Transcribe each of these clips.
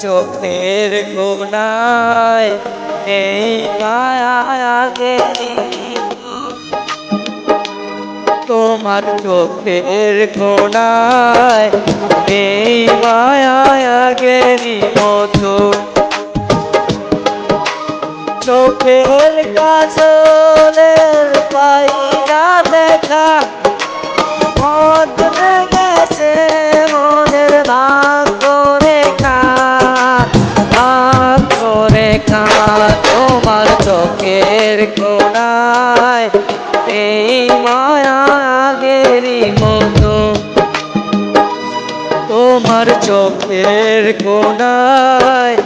চোখের কোনায় এই মায়াকে তোমার চোখের কোনায় এই মায়াগেরি মতো চোখের কাজলের পাইনা দেখা এই মায়াগেরি মতো। তোমার চোখের কোনায়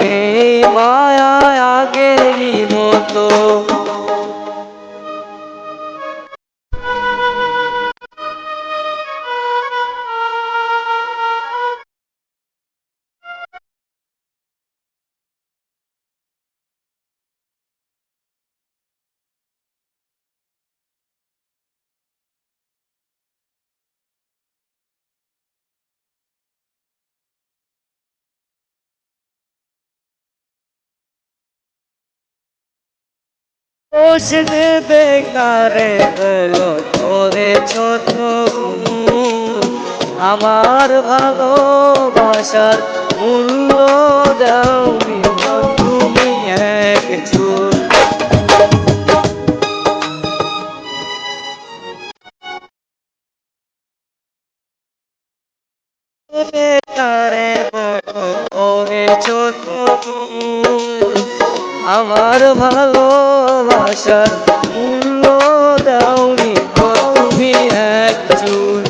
এই মায়া বসলে বেকারে হলো তোরে ছোট আমার ভালোবাসার মূল্য দাও তুমি আমার ভালোবাসার মূল্য তুমি এক চুল।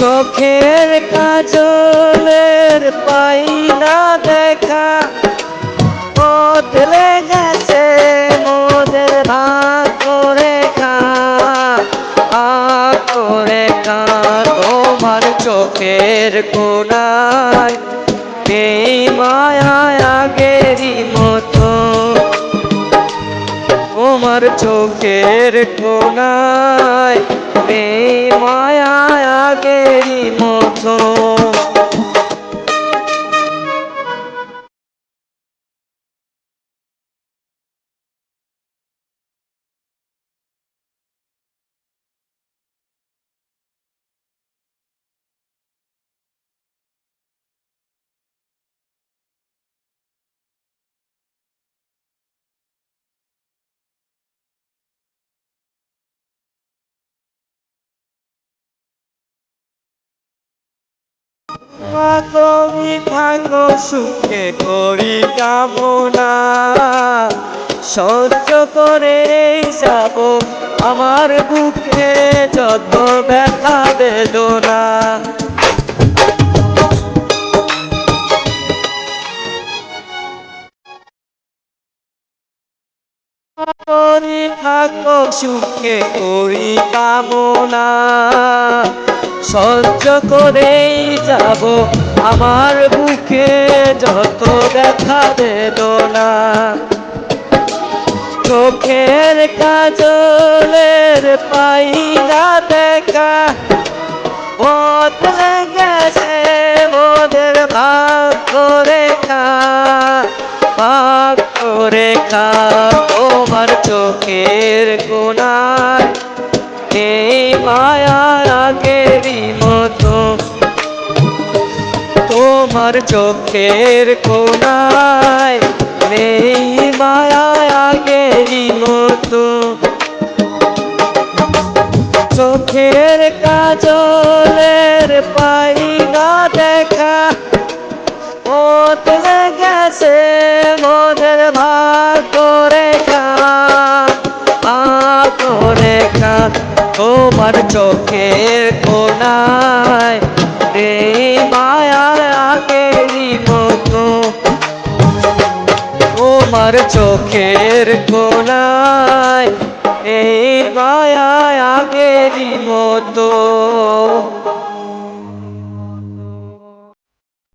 চোখের কাজলের পাই না দেখা, বদলে গেছে মোদের ভাগ রেখা করে রেখা তোমার চোখের কোনায় চোখের কোনায় এই সুখে করি কামনা। সহ্য করে যাব, আমার বুকে যত ব্যথা বেদনা। করি থাকো সুখে করি কামনা। সহ্য করেই যাব। আমার বুকে যত ব্যথা বেদনা চোখের কাজলের পাই না দেখা। বদলে গেছে মোদের ভাগ্য রেখা ভাগ্য রেখা তোমার চোখের আগেরই মতো। তোমার চোখের কোনায় এই মায়া আগেরই মতো। চোখের কাজলের পাই না দেখা বদলে গেছে মোদের আমার চোখের কোনায় রে মায়ার আগেরই মতো। তোমার চোখের কোনায় এই মায়া আগেরই মতো।